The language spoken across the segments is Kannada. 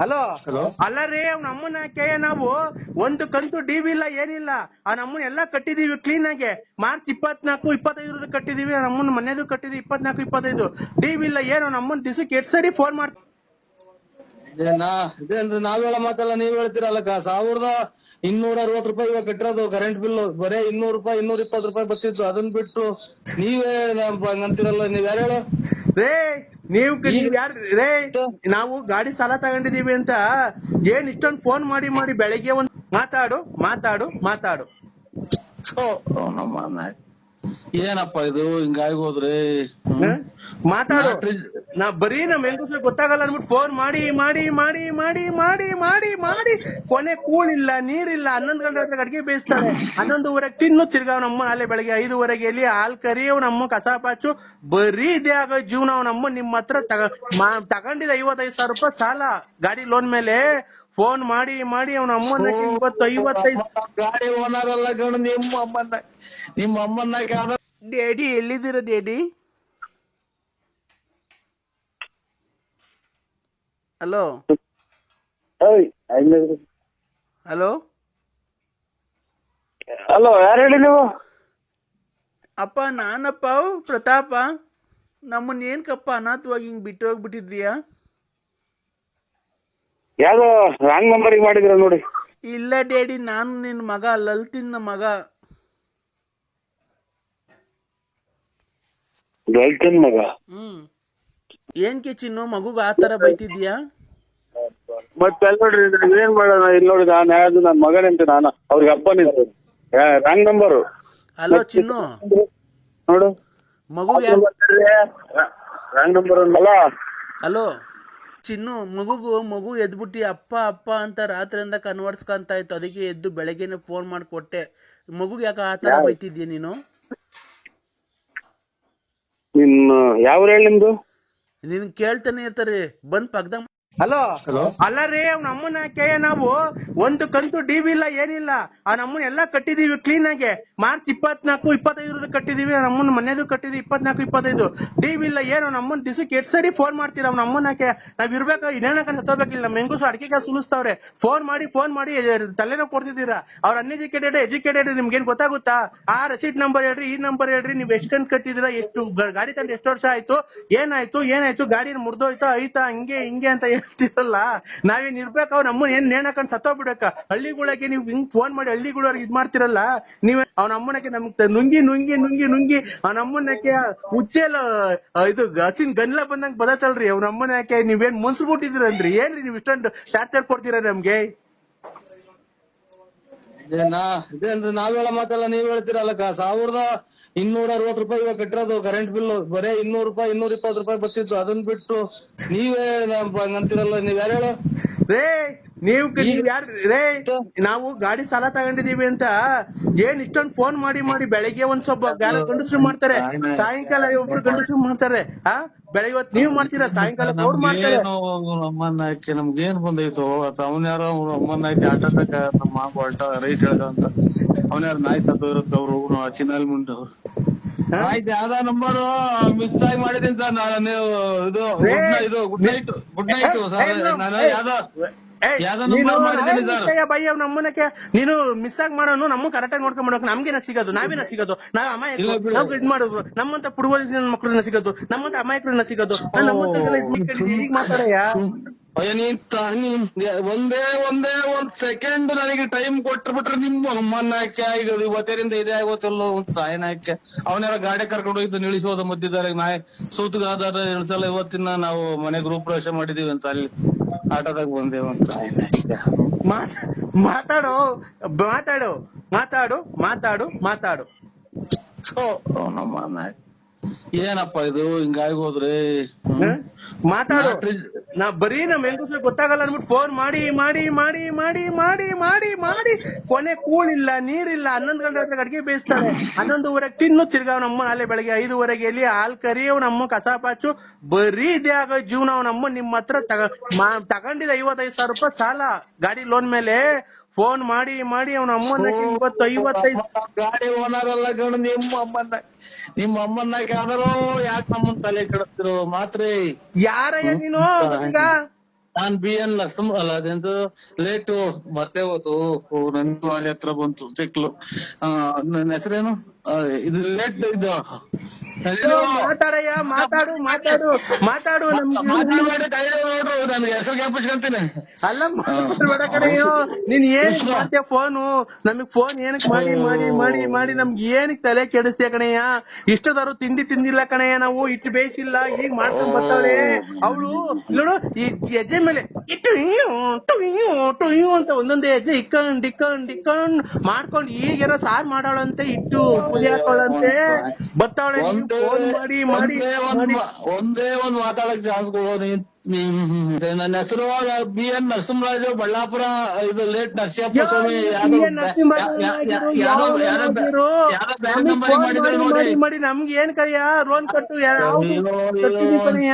ಹಲೋ? ಹಲೋ? ಅಲ್ಲ ರೀ ಅವ್ನ ಅಮ್ಮನ ಕೇಯ ನಾವು. ಒಂದು ಕಂತು ಡಿವಿ ಇಲ್ಲ ಏನಿಲ್ಲ. ಆ ನಮ್ಮನ್ನ ಎಲ್ಲಾ ಕಟ್ಟಿದೀವಿ ಕ್ಲೀನ್ ಆಗಿ. ಮಾರ್ಚ್ ಇಪ್ಪತ್ನಾಲ್ಕು ಇಪ್ಪತ್ತೈದು ಕಟ್ಟಿದೀವಿ. ನಮ್ಮನ್ನ ಮನೆದು ಕಟ್ಟಿದೀವಿ ಇಪ್ಪತ್ನಾಲ್ಕು ಇಪ್ಪತ್ತೈದು. ಡಿವಿ ಇಲ್ಲ ಏನು ನಮ್ಮನ್ ದಿವಸಕ್ಕೆ ಎಷ್ಟು ಸರಿ ಫೋನ್ ಮಾಡ್ತೀವಿ ಇದೇನಾ ಇದೇನ್ರಿ ನಾವ್ ಹೇಳ ಮಾತಲ್ಲ ನೀವ್ ಹೇಳ್ತೀರಲ್ಲ ಸಾವಿರದ ಇನ್ನೂರ ಅರವತ್ ರೂಪಾಯಿ ಇವಾಗ ಕಟ್ಟಿರೋದು ಕರೆಂಟ್ ಬಿಲ್ ಬರೇ ಇನ್ನೂರ್ ರೂಪಾಯಿ ಇನ್ನೂರ ಇಪ್ಪತ್ತು ರೂಪಾಯಿ ಬರ್ತಿತ್ತು. ಅದನ್ನ ಬಿಟ್ಟು ನೀವೇ ಅಂತೀರಲ್ಲ ನೀವ್ ಯಾರು ಹೇಳು? ರೇ ನೀವು ಯಾರ್ ರೇ ನಾವು ಗಾಡಿ ಸಾಲ ತಗೊಂಡಿದೀವಿ ಅಂತ ಏನ್ ಇಷ್ಟೊಂದು ಫೋನ್ ಮಾಡಿ ಮಾಡಿ ಬೆಳಿಗ್ಗೆ ಒಂದ್ ಮಾತಾಡು ಮಾತಾಡು ಮಾತಾಡು. ಏನಪ್ಪ ಇದು ಹಿಂಗಾಗಿ ಹೋದ್ರೆ? ಮಾತಾಡು ನಾ ಬರೀ ನಮ್ ಹೆಂಗಸ್ರು ಗೊತ್ತಾಗಲ್ಲ ಅನ್ಬಿಟ್ಟು ಫೋನ್ ಮಾಡಿ ಮಾಡಿ ಮಾಡಿ ಮಾಡಿ ಮಾಡಿ ಮಾಡಿ ಮಾಡಿ. ಕೊನೆ ಕೂಳಿಲ್ಲ ನೀರಿಲ್ಲ ಹನ್ನೊಂದು ಗಂಟೆ ಹತ್ರ ಅಡಿಗೆ ಬೇಯಿಸ್ತಾಳೆ. ಹನ್ನೊಂದುವರೆಗೆ ತಿನ್ನು ತಿರ್ಗಾ ನಮ್ಮ ನಾಳೆ ಬೆಳಗ್ಗೆ ಐದುವರೆಗೆ ಎಲ್ಲಿ ಹಾಲ್ ಕರಿ ನಮ್ಮ ಕಸ ಪಾಚು. ಬರೀ ಇದೇ ಆಗೋ ಜೀವನ ಅವನಮ್ಮ ನಿಮ್ಮ ಹತ್ರ ತಗ ಮಾ- ತಗೊಂಡಿದ್ದ ಐವತ್ತೈದು ಸಾವಿರ ರೂಪಾಯಿ ಸಾಲ. ಗಾಡಿ ಲೋನ್ ಮೇಲೆ ಫೋನ್ ಮಾಡಿ ಮಾಡಿ ಅವನ ಅಮ್ಮನ ಇವತ್ತು ಐವತ್ತೈದು ಗಾಡಿ ಓನರ್ ಅಲ್ಲ ನಿಮ್ಮ ಅಮ್ಮನ್ನ ನಿಮ್ಮ ಅಮ್ಮನ್ನ ಯಾವ್ದ ಡ್ಯಾಡಿ ಎಲ್ಲಿದ್ದೀರ ಡ್ಯಾಡಿ? ಹಲೋ. ಹಲೋ. ಹಲೋ ಯಾರು ಹೇಳಿ ನೀವು? ಅಪ್ಪ ನಾನಪ್ಪ ಪ್ರತಾಪ. ನಮ್ಮನ್ನ ಏನ್ಕಪ್ಪ ಅನಾಥವಾಗಿ ಹಿಂಗ್ ಬಿಟ್ಟು ಹೋಗ್ಬಿಟ್ಟಿದ್ಯಾ ಯಾವ್ದೋ ರಾಂಗ್ ನಂಬರಿಗೆ ಮಾಡಿದ್ರ ನೋಡಿ. ಇಲ್ಲ ಡ್ಯಾಡಿ ನಾನು ನಿನ್ನ ಮಗ ಲಲಿತಿನ ಮಗ. ಗೆಲ್ತನ್ ಮಗ? ಹ್ಮ್. ಏನ್ಕೆ ಚಿನ್ನು ಮಗುಗ ಆ ತರ ಬೈತಿದ್ಯಾ ಮತ್ತೆ ಅಲ್ಲಿ ನೋಡ್ರಿ ಇದ್ರಲ್ಲಿ ಏನ್ ಮಾಡೋಣ ಇಲ್ಲಿ ನೋಡಿ ನಾನು ಯಾವ್ದು ನನ್ನ ಮಗನಂತೆ ನಾನು. ಅವ್ರಿಗೆ ಅಪ್ಪನಿದ್ದು ರಾಂಗ್ ನಂಬರು ಹಲೋ ಚಿನ್ನು. ನೋಡು. ಮಗು ರಾಂಗ್ ನಂಬರ್ ಅಲ್ಲ ಹಲೋ ಚಿನ್ನು ಮಗುಗು ಮಗು ಎದ್ಬಿಟ್ಟು ಅಪ್ಪ ಅಪ್ಪ ಅಂತ ರಾತ್ರಿಯಿಂದ ಕನ್ವರ್ಸ್ಕೊಂತ ಇತ್ತು. ಅದಕ್ಕೆ ಎದ್ದು ಬೆಳಗ್ಗೆನೆ ಫೋನ್ ಮಾಡಿ ಕೊಟ್ಟೆ. ಮಗುಗೆ ಯಾಕೆ ಆ ತರ ಬೈತಿದ್ಯಾ ನೀನು? ನಿನ್ನ ಯಾವ ಹೇಳಿ ನಿಮ್ದು? ನಿನ್ ಕೇಳ್ತಾನೆ ಇರ್ತಾರೆ ಬಂದ್ ಪಕ್ಕದಾಗ ಹಲೋ? ಅಲ್ಲ ರೀ ಅವ್ನ ಅಮ್ಮನ ಕೇಯ ನಾವು ಒಂದು ಕಂತು ಡಿವಿ ಇಲ್ಲ ಏನಿಲ್ಲ. ಆ ನಮ್ಮನ್ನ ಎಲ್ಲಾ ಕಟ್ಟಿದೀವಿ ಕ್ಲೀನ್ ಆಗಿ. ಮಾರ್ಚ್ ಇಪ್ಪತ್ನಾಲ್ಕು ಇಪ್ಪತ್ತೈದು ಕಟ್ಟಿದೀವಿ. ಆ ನಮ್ಮನ್ನ ಮನೆದು ಕಟ್ಟಿದೀವಿ ಇಪ್ಪತ್ನಾಲ್ಕು ಇಪ್ಪತ್ತೈದು. ಡಿವಿ ಇಲ್ಲ ಏನು ನಮ್ಮನ್ ದಿವಸಕ್ಕೆ ಎಷ್ಟು ಸರಿ ಫೋನ್ ಮಾಡ್ತೀರ ಅವ್ನ ಅಮ್ಮನ ಯಾಕೆ ನಾವ್ ಇರ್ಬೇಕು ಇನ್ನೇನ ಕಣ ತಗೋಬೇಕಿಲ್ಲ ನಮ್ಮ ಹೆಂಗಸು ಸುಲಿಸ್ತಾವ್ರೆ ಫೋನ್ ಮಾಡಿ ಫೋನ್ ಮಾಡಿ ತಲೆನೋವು ಕೊಡ್ತಿದ್ದೀರಾ? ಅವ್ರ ಅನ್ಎಜುಕೇಟೆಡ್ ಎಜುಕೇಟೆಡ್ ನಿಮ್ಗೇನ್ ಗೊತ್ತಾಗುತ್ತಾ? ಆ ರೆಸಿಟ್ ನಂಬರ್ ಹೇಳ್ರಿ ಈ ನಂಬರ್ ಹೇಳ್ರಿ ನೀವ್ ಎಷ್ಟು ಕಂತು ಕಟ್ಟಿದಿರಾ ಎಷ್ಟು ಗಾಡಿ ತಂದು ಎಷ್ಟು ವರ್ಷ ಆಯ್ತು ಏನಾಯ್ತು ಏನಾಯ್ತು ಗಾಡಿ ಮುರಿದೋಯ್ತಾ ಐತಾ ಹಿಂಗೆ ಹಿಂಗೆ ಅಂತ ಹೇಳ್ತಿರಲ್ಲ ನಾವೇನ್ ಇರ್ಬೇಕ ಅವ್ರ ಅಮ್ಮನ್ ಏನ್ ನೇಣ್ ಹಾಕೊಂಡ್ ಸತ್ತೋಗ್ಬಿಡಕ ಹಳ್ಳಿಗಳಿಗೆ ನೀವು ಹಿಂಗ್ ಫೋನ್ ಮಾಡಿ ಹಳ್ಳಿಗಳವ್ರಿಗೆ ಇದ್ ಮಾಡ್ತಿರಲ್ಲ? ನೀವ್ ಅವ್ನ ಅಮ್ಮನಕ್ಕೆ ನಮ್ಗ್ ನುಂಗಿ ನುಂಗಿ ನುಂಗಿ ನುಂಗಿ ಅವ್ನ ಅಮ್ಮನಕ್ಕೆ ಉಚ್ಚೆಲ್ಲ ಇದು ಹಸಿನ್ ಗನ್ಲ ಬಂದಂಗ್ ಬದತ್ತಲ್ರಿ ಅವ್ನ ಅಮ್ಮನಕ್ಕೆ ನೀವೇನ್ ಬಿಟ್ಟಿದ್ರಿ ಏನ್ರಿ ನೀವ್ ಇಷ್ಟೊಂದು ಟಾರ್ಚರ್ ಕೊಡ್ತೀರಾ ನಮ್ಗೆ? ಇದೇನಾ ಇದೇನ್ರಿ ನಾವ್ ಹೇಳೋ ಮಾತಲ್ಲ ನೀವ್ ಹೇಳ್ತೀರಲ್ಲಕ್ಕ? ಸಾವಿರದ ಇನ್ನೂರ ಅರವತ್ ರೂಪಾಯಿ ಇವಾಗ ಕಟ್ಟಿರೋದು ಕರೆಂಟ್ ಬಿಲ್ ಬರೇ ಇನ್ನೂರ್ ರೂಪಾಯಿ, ಇನ್ನೂರ ಇಪ್ಪತ್ತು ರೂಪಾಯಿ ಬರ್ತಿತ್ತು. ಅದನ್ ಬಿಟ್ಟು ನೀವೇ ಅಂತೀರಲ್ಲ ನೀವ್ ಯಾರು ಹೇಳು? ನೀವು ನೀವ್ ಯಾರು ರೇ ನಾವು ಗಾಡಿ ಸಾಲ ತಗೊಂಡಿದೀವಿ ಅಂತ ಏನ್ ಇಷ್ಟೊಂದ್ ಫೋನ್ ಮಾಡಿ ಮಾಡಿ ಬೆಳಿಗ್ಗೆ ಒಂದ್ ಸ್ವಲ್ಪ ಗಾಲ ಗಂಡಸ್ರು ಮಾಡ್ತಾರೆ. ಸಾಯಂಕಾಲ ಒಬ್ರು ಗಂಡಸ್ರು ಮಾಡ್ತಾರೆ. ಆ? ಬೆಳಿಗ್ಗೆ ಹೊತ್ತು ನೀವ್ ಮಾಡ್ತೀರಾ? ಸಾಯಂಕಾಲ ಅವ್ರು ಮಾಡ್ತಾರೆ. ನಮ್ಮನ್ನ ಹಾಕಿ ನಮ್ಗೇನ್ ಬಂದೈತು ಅವನ್ ಯಾರೋ ಅಮ್ಮನ್ನ ಹಾಕಿ ಆಟ ನಮ್ಮ ಹೊಲ್ಟ ರೈಟ್ ಹೇಳ್ದ ಅಂತ. ಅವನ್ ಯಾರು ನಾಯಿ ಸತ್ತು ಇರುತ್ತೆ ಅವ್ರು ಚಿನ್ನಲ್ ಮುಂದೆ ಅವ್ರು ಆಯ್ತು ಯಾವ್ದ ನಂಬರ್ ಮಿಸ್ ಆಗಿ ಮಾಡಿದೀನಿ ಸರ್ ನಾನು ಇದು good night good night sir ನಾನು ಯಾವ್ದೋ ಏಯ್, ಯಾವ್ದೋ ನೀನು ಮಿಸ್ ಆಗಿ ಮಾಡೋನು ನಮ್ಮ ಕರೆಕ್ಟ್ ಆಗಿ ನೋಡ್ಕೊಂಡ್ ಮಾಡೋಕೆ ನಮ್ಗೇನ ಸಿಗೋದು ನಾವೇನ ಸಿಗೋದು? ನಾವ್ ಅಮಾಯಕರು. ನಾವ್ ಇದ್ ಮಾಡೋದು. ನಮ್ಮಂತ ಪುಡುವಲಿನ ಮಕ್ಕಳನ್ನ ಸಿಗೋದು ನಮ್ಮಂತ ಅಮಾಯಕರನ್ನ ಸಿಗೋದು. ನಮ್ಮಂತ. ಈಗ ಮಾತಾಡಯ್ಯ? ಅಯ್ಯ ನೀನ್ ಒಂದೇ ಒಂದೇ ಒಂದ್ ಸೆಕೆಂಡ್ ನನಗೆ ಟೈಮ್ ಕೊಟ್ಬಿಟ್ರೆ ನಿಮ್ಮ ಅಮ್ಮನ್ನ ಹಾಕಿ ಆಗಿರೋದು ಇವತ್ತೇರಿಂದ ಇದೇ ಆಗೋತಲ್ಲೋ ಒಂದ್ ತಾಯಿನ ಹಾಕಿ ಅವನೆಲ್ಲ ಗಾಡಿ ಕರ್ಕೊಂಡು ಹೋಗಿದ್ದು ನಿಲ್ಲಿಸೋದ ಮಧ್ಯದಲ್ಲಿ ನಾಯಿ ಸೂತ್ಗಾದ ಇಳಿಸಲ್ಲ ಇವತ್ತಿನ ನಾವು ಮನೆ ಗೃಹ ಪ್ರವೇಶ ಮಾಡಿದೀವಿ ಅಂತ ಅಲ್ಲಿ. ಆಟೋದಾಗ ಬಂದೇವ್ ಅಂತ ಮಾತಾಡು ಮಾತಾಡು ಮಾತಾಡು ಮಾತಾಡು ಮಾತಾಡು. ಥು, ನಮ್ಮ. ಏನಪ್ಪ ಇದು? ಹಿಂಗಾಗಿ ಹೋದ್ರಿ? ಮಾತಾಡು. ನಾ ಬರೀ ನಮ್ ಹೆಂಗಸ್ರು ಗೊತ್ತಾಗಲ್ಲ ಅನ್ಬಿಟ್ಟು ಫೋನ್ ಮಾಡಿ ಮಾಡಿ ಮಾಡಿ ಮಾಡಿ ಮಾಡಿ ಮಾಡಿ ಮಾಡಿ. ಕೊನೆ ಕೂಳಿಲ್ಲ, ನೀರಿಲ್ಲ. ಹನ್ನೊಂದು ಗಂಟೆ ಹತ್ರ ಅಡಿಗೆ ಬೇಯಿಸ್ತಾಳೆ. ಹನ್ನೊಂದುವರೆಗೆ ತಿನ್ನು. ತಿರ್ಗಾ ನಮ್ಮ ನಾಳೆ ಬೆಳಗ್ಗೆ ಐದುವರೆಗೆ ಎಲ್ಲಿ ಹಾಲ್ ಕರಿ ನಮ್ಮ ಕಸ ಪಾಚು. ಬರೀ ಇದೇ ಆಗೋ ಜೀವನ ನಮ್ಮ ನಿಮ್ಮ ಹತ್ರ ತಗ ಐವತ್ತೈದು ಸಾವಿರ ರೂಪಾಯಿ ಸಾಲ. ಗಾಡಿ ಲೋನ್ ಮೇಲೆ ಫೋನ್ ಮಾಡಿ ಮಾಡಿ ಅವನ ಅಮ್ಮನ ಇವತ್ತು ಐವತ್ತೈದು ಗಾಡಿ ಓನರ್ ಅಲ್ಲ ಗಣ ನಿಮ್ಮ ಅಮ್ಮನ್ನ. ನಿಮ್ಮ ಅಮ್ಮನ್ನ ಕೇಳಿದ್ರು ಯಾಕೆ ನಮ್ಮನ್ ತಲೆ ಕೆಡಿಸ್ತಿರೋ ಮಾತ್ರ? ಯಾರಯ್ಯ ನೀನು? ಈಗ ನಾನ್ ಬಿ ಎನ್ ಲಕ್ಷ್ಮ ಅಲ್ಲ ಅದೆಂತ ಲೇಟು ಮತ್ತೆ ಹೋತು. ನಂದು ಅಲ್ಲಿ ಹತ್ರ ಬಂತು ಸಿಕ್ಲು ಆ ನನ್ನ ಹೆಸರೇನು? ಇದು ಲೇಟ್ ಇದು ಮಾತಾಡಯ್ಯ ಮಾತಾಡು ಮಾತಾಡು ಮಾತಾಡು ನಮ್ಗೆ. ಅಲ್ಲ ಮಾತಾಡ್ಬೇಡ ಕಣಯ್ಯೋ ನೀನ್ ಏನ್ ಮಾಡ್ತೀಯ ಫೋನು? ನಮಗ್ ಫೋನ್ ಏನಕ್ ಮಾಡಿ ಮಾಡಿ ಮಾಡಿ ಮಾಡಿ ನಮ್ಗೆ ಏನಕ್ ತಲೆ ಕೆಡಿಸ್ತೀಯ ಕಣಯ್ಯ? ಇಷ್ಟದಾರು ತಿಂಡಿ ತಿಂದಿಲ್ಲ ಕಣಯ್ಯ ನಾವು ಇಟ್ಟು ಬೇಯಿಸಿಲ್ಲ ಈಗ ಮಾಡ್ಕೊಂಡ್ ಬರ್ತಾಳೆ. ಅವಳು ನೋಡು ಈ ಹೆಜ್ಜೆ ಮೇಲೆ ಇಟ್ಟು ಇಟ್ಟು ಟು ಟು ಅಂತ ಒಂದೊಂದೇ ಹೆಜ್ಜೆ ಇಕ್ಕಂಡ್ ಇಕ್ಕಂಡ್ ಇಕ್ಕಂಡ್ ಮಾಡ್ಕೊಂಡ್ ಈಗೇನೋ ಸಾರ್ ಮಾಡಾಳಂತೆ ಇಟ್ಟು ಪುಲಿ ಹಾಕೊಳ್ಳಂತೆ ಬರ್ತಾವಳೆ ಒಂದೇ ಒಂದ್ ಮಾತಾಡಕ್ ಚಾನ್ಸ್ ಕೊಡೋ ನೀನ್. ಹೆಸರು ಬಿ ಎನ್ ನರಸಿಂಹರಾಜು ಬಳ್ಳಾಪುರ ಇದು ಲೇಟ್ ನರಸಿಂಹಪ್ಪ ಸ್ವಾಮಿ ಮಾಡಿ ಮಾಡಿ ನಮ್ಗೆ ಏನ್ ಕಯ್ಯ ರೋನ್ ಕಟ್ಟು ಯಾವ್ದು ಕಟ್ಟಿದೀವಿ ಕಣಯ್ಯ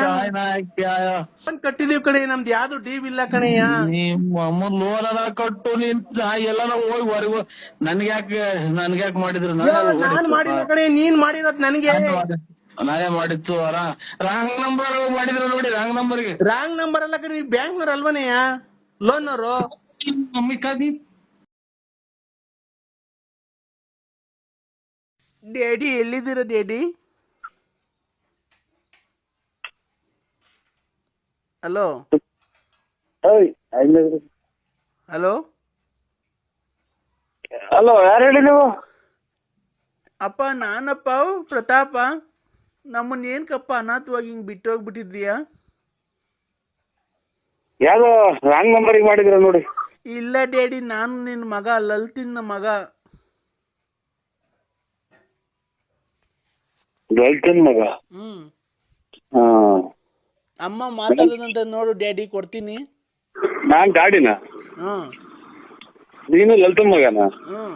ಲೋನ್ ಕಟ್ಟಿದೀವಿ ಕಣೆ ನಮ್ದು ಯಾವ್ದು ಡೀವ್ ಇಲ್ಲ ಕಣಯ್ಯ ನಿಮ್ಮ ಲೋನ್ ಅದ ಕಟ್ಟು ನಿಂತ ಎಲ್ಲ ಹೋಗಿ ಹೊರಗು ನನ್ಗ್ಯಾಕ ನನ್ಗ್ಯಾಕ ನನ್ಗೆ ಯಾಕೆ ಮಾಡಿದ್ರು ನಾನು ಮಾಡಿಲ್ಲ ಕಣೆ ನೀನ್ ಮಾಡಿರೋದ್ ನನಗೆ. ನಾನೇ ಮಾಡಿತ್ತು ರಾಂಗ್ ನಂಬರ್ ಮಾಡಿದ್ರು ನೋಡಿ ರಾಂಗ್ ನಂಬರ್ಗೆ ರಾಂಗ್ ನಂಬರ್ ಅಲ್ಲ ಕಡೆ ನೀವು ಬ್ಯಾಂಕ್ನವ್ರು ಅಲ್ವನೇಯ ಲೋನ್ ಅವರು? ಮಮ್ಮಿ ಕದಿ. ಡ್ಯಾಡಿ ಎಲ್ಲಿದ್ದೀರ ಡ್ಯಾಡಿ ಹಲೋ ಹಲೋ ಹಲೋ ಯಾರು ಹೇಳಿ ನೀವು? ಅಪ್ಪ ನಾನಪ್ಪ ಪ್ರತಾಪ. ನಮ್ಮನ್ನ ಏನ್ಕಪ್ಪ ಅನಾಥವಾಗಿ ಹಿಂಗ್ ಬಿಟ್ಟು ಹೋಗ್ಬಿಟ್ಟಿದ್ಯಾ ಯಾವ್ದೋ ರಾಂಗ್ ನಂಬರಿಗೆ ಮಾಡಿದ್ರ ನೋಡಿ. ಇಲ್ಲ ಡ್ಯಾಡಿ ನಾನು ನಿನ್ನ ಮಗ ಲಲ್ತಿನ ಮಗ. ಲಲಿತನ್ ಮಗ? ಹ್ಮ್. ಹಾ. ಅಮ್ಮ ಮಾತಾಡದಂತ ನೋಡು ಡ್ಯಾಡಿ ಕೊಡ್ತೀನಿ. ನಾನ್ ಗಾಡಿನ ಹ್ಮ್ ನೀನು ಲಲ್ತನ್ ಮಗನ? ಹ್ಮ್.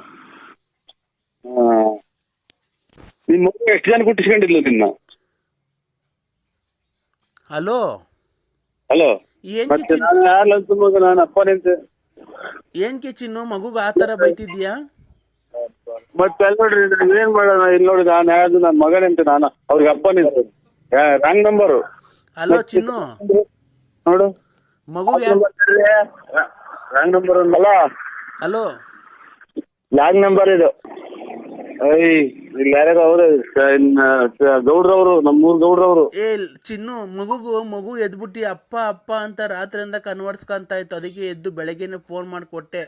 ನಿಮ್ ಮಗ ಎಷ್ಟು ಜನ ಕುಟ್ಟಿಸ್ಕೊಂಡಿಲ್ಲ ನಿನ್ನ? ಹಲೋ. ಹಲೋ. ಏನ್ ಮತ್ತೆ ಕಿಚಿನ್? ನಾನು ಯಾರು ಲಲ್ತನ್ ಮಗ ನಾನು ಏನ್ ಕಿಚಿನ್ನು ಮಗುಗ ಆ ತರ ಬೈತಿದ್ಯಾ ಮತ್ತೆ ಅಲ್ಲಿ ನೋಡ್ರಿ ನಾವ್ ಏನ್ ಮಾಡೋಣ ಇಲ್ಲಿ ನೋಡಿ ನಾನು ಯಾರು ನನ್ನ ಮಗನಂತೆ ನಾನು. ಅವ್ರಿಗೆ ಅಪ್ಪನಿಂತೆ ರಾಂಗ್ ನಂಬರ್ ಹಲೋ ಚಿನ್ನು. ನೋಡು. ಮಗು ರಾಂಗ್ ನಂಬರ್ ಅಲ್ಲ ಹಲೋ. ರಾಂಗ್ ನಂಬರ್ ಇದು. ಐ ಇಲ್ಲಿ ಯಾರ್ಯಾರು ಅವ್ರೆ? ಗೌಡ್ರವ್ರು ನಮ್ಮೂರ್ ಗೌಡ್ರವ್ರು. ಏ ಚಿನ್ನು ಮಗುಗು ಮಗು ಎದ್ಬಿಟ್ಟು ಅಪ್ಪ ಅಪ್ಪ ಅಂತ ರಾತ್ರಿಯಿಂದ ಕನ್ವರ್ಸ್ಕೊಂತ ಇತ್ತು. ಅದಕ್ಕೆ ಎದ್ದು ಬೆಳಗ್ಗೆನೆ ಫೋನ್ ಮಾಡಿ ಕೊಟ್ಟೆ.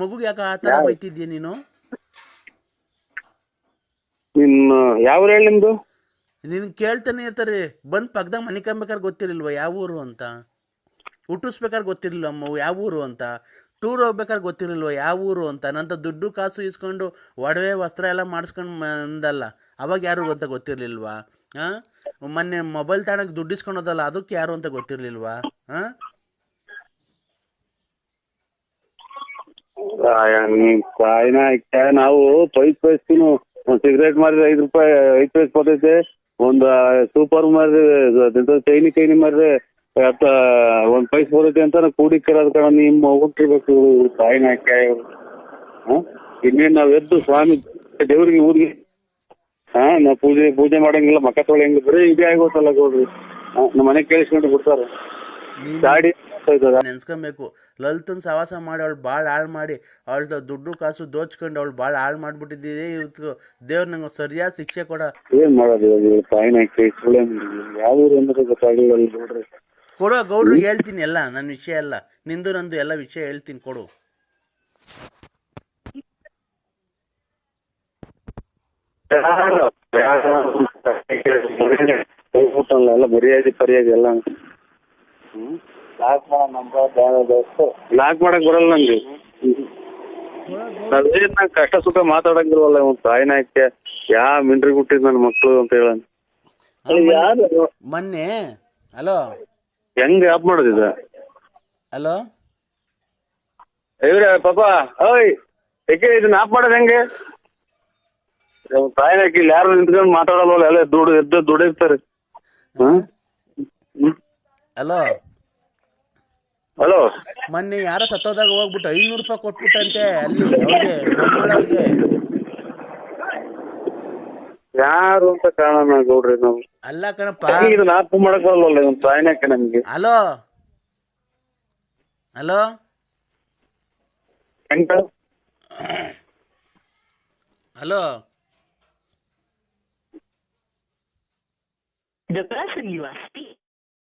ಮಗುಗೆ ಯಾಕೆ ಆ ಬೈತಿದ್ಯಾ ನೀನು? ನಿನ್ನ ಯಾವ ಹೇಳಿ ನಿಮ್ದು? ನಿನ್ ಕೇಳ್ತಾನೆ ಇರ್ತಾರೆ. ಬಂದ್ ಪಕ್ಕದಾಗ ಮನೆ ಕಂಬೇಕಾದ್ರೆ ಗೊತ್ತಿರ್ಲಿಲ್ವಾ ಯಾವ ಊರು ಅಂತ? ಹುಟ್ಟಿಸ್ಬೇಕಾದ್ರೆ ಗೊತ್ತಿರಲಿಲ್ಲ ಅಮ್ಮ ಯಾವ ಊರು ಅಂತ? ಟೂರ್ ಹೋಗ್ಬೇಕಾದ್ರೆ ಗೊತ್ತಿರಲಿಲ್ವ, ಯಾವ ಊರು ಅಂತ. ನಂತರ ದುಡ್ಡು ಕಾಸು ಇಸ್ಕೊಂಡು ಒಡವೆ ವಸ್ತ್ರ ಎಲ್ಲ ಮಾಡಿಸ್ಕೊಂಡು ಅಂದಲ್ಲ ಅವಾಗ ಯಾರು ಅಂತ ಗೊತ್ತಿರಲಿಲ್ವಾ? ಹಾಂ ಮೊನ್ನೆ ಮೊಬೈಲ್ ತಾಣಕ್ಕೆ ದುಡ್ಡು ಇಸ್ಕೊಂಡೋದಲ್ಲ ಅದಕ್ಕೆ ಯಾರು ಅಂತ ಗೊತ್ತಿರಲಿಲ್ವಾ? ಹಾಂ ನಾವು ಪೈಪ್ ಪೈಸ್ತೀನಿ ಒಂದ್ ಸಿಗರೇಟ್ ಮಾರಿದ್ರೆ ಐದು ರೂಪಾಯಿ, ಐದು ಪೈಸ್ ಬರ್ತೈತೆ ಒಂದು ಸೂಪರ್ ಮಾರಿದ್ರೆ ಚೈನಿ ಚೈನಿ ಮಾರಿದ್ರೆ ಹತ್ತ ಒಂದ್ ಪೈಸ್ ಬರುತ್ತೆ ಅಂತ ಕೂಡಿ ಕರೋದ್ ಕಣ ನಿಮ್ಮ ಹುಟ್ಟಿರ್ಬೇಕು ಕಾಯಿನ ಇನ್ನೇನ್ ನಾವ್ ಎದ್ದು ಸ್ವಾಮಿ ದೇವ್ರಿಗೆ ಊರಿಗೆ ಹಾ ನಾವ್ ಪೂಜೆ ಪೂಜೆ ಮಾಡಂಗಿಲ್ಲ ಮಕ್ಕ ತೊಳೆಯಂಗಿಲ್ಲ ಬರೀ ಇದೇ ಆಗೋತಲ್ಲ ಗೌಡ್ರಿ. ನಮ್ಮ ಮನೆ ಕೇಳಿಸ್ಕೊಂಡು ಬಿಡ್ತಾರ. ಗಾಡಿ ನೆನ್ಸ್ಕೊಬೇಕು. ಲಲಿತನ್ ಸವಾಸ ಮಾಡಿ ಅವಳು ಭಾಳ ಹಾಳ್ ಮಾಡಿ ಅವಳ ದುಡ್ಡು ಕಾಸು ದೋಚ್ಕೊಂಡು ಅವಳು ಭಾಳ ಹಾಳ್ ಮಾಡ್ಬಿಟ್ಟಿದ್ದೆ ಇವತ್ತು ದೇವ್ರ ನಂಗೆ ಸರಿಯಾದ ಶಿಕ್ಷೆ ಕೊಡ. ಏನ್ ಮಾಡೋದು ತಾಯಿನ ಯಾವ ಊರು ಗೊತ್ತಾಗಲಿಲ್ಲ ನೋಡ್ರಿ ಕೊಡು ಗೌಡ್ರಿಗೆ ಹೇಳ್ತೀನಿ ಎಲ್ಲ ನನ್ನ ವಿಷಯ ಎಲ್ಲ. ನಿಂದು ನಂದು ಎಲ್ಲ ವಿಷಯ ಹೇಳ್ತೀನಿ ಕೊಡು. ಮರ್ಯಾದೆ ಪರ್ಯಾದೆ ಎಲ್ಲ ಲಾಕ್ ಲಾಕ್ ಮಾಡಕ್ ಬರಲ್ಲ ನಂಗೆ. ನಾವೇನ್ ಕಷ್ಟ ಸುಖ ಮಾತಾಡಂಗಿಲ್ವಲ್ಲ ಇವ್ನ್ ತಾಯಿನ ಹಾಕ್ಯ ಯಾ ಮಿಂಡ್ರಿ ಹುಟ್ಟಿದ್ ನನ್ನ ಮಕ್ಕಳು ಅಂತ ಹೇಳ ಮೊನ್ನೆ ಹಲೋ. ಹೆಂಗ್ ಆಪ್ ಇದು? ಹಲೋ? ಇವ್ರೆ ಪಾಪ ಓಯ್ ಏಕೆ ಇದನ್ನ ಆಪ್ ಮಾಡೋದ್ ಹೆಂಗೆ? ಹಾಕಿ ಇಲ್ಲಿ ಯಾರು ನಿಂತ್ಕೊಂಡು ಮಾತಾಡಲ್ವಲ್ಲ ಎಲ್ಲ ದುಡ್ಡು ಎದ್ದು ದುಡಿರ್ತಾರೆ ಹಲೋ? ಹಲೋ? ಮೊನ್ನೆ ಯಾರೋ ಸತ್ತೋದಾಗ ಹೋಗ್ಬಿಟ್ಟು ಐನೂರು ರೂಪಾಯಿ ಕೊಟ್ಬಿಟ್ಟಂತೆ ಅಲ್ಲಿ ಅವ್ರಿಗೆ ಯಾರು ಅಂತ ಕಾಣೋಣ ಗೌಡ್ರಿ ನಾವು ಅಲ್ಲ ಕಣಪ್ಪ ಇದು ನಾಲ್ಕು ಮಾಡಕ್ ಬರಲ್ಲ ನಮ್ ಸಾಯನಕ್ಕೆ ನಮ್ಗೆ ಹಲೋ ಹಲೋ ಹೆಂಗ hello The person you are speaking.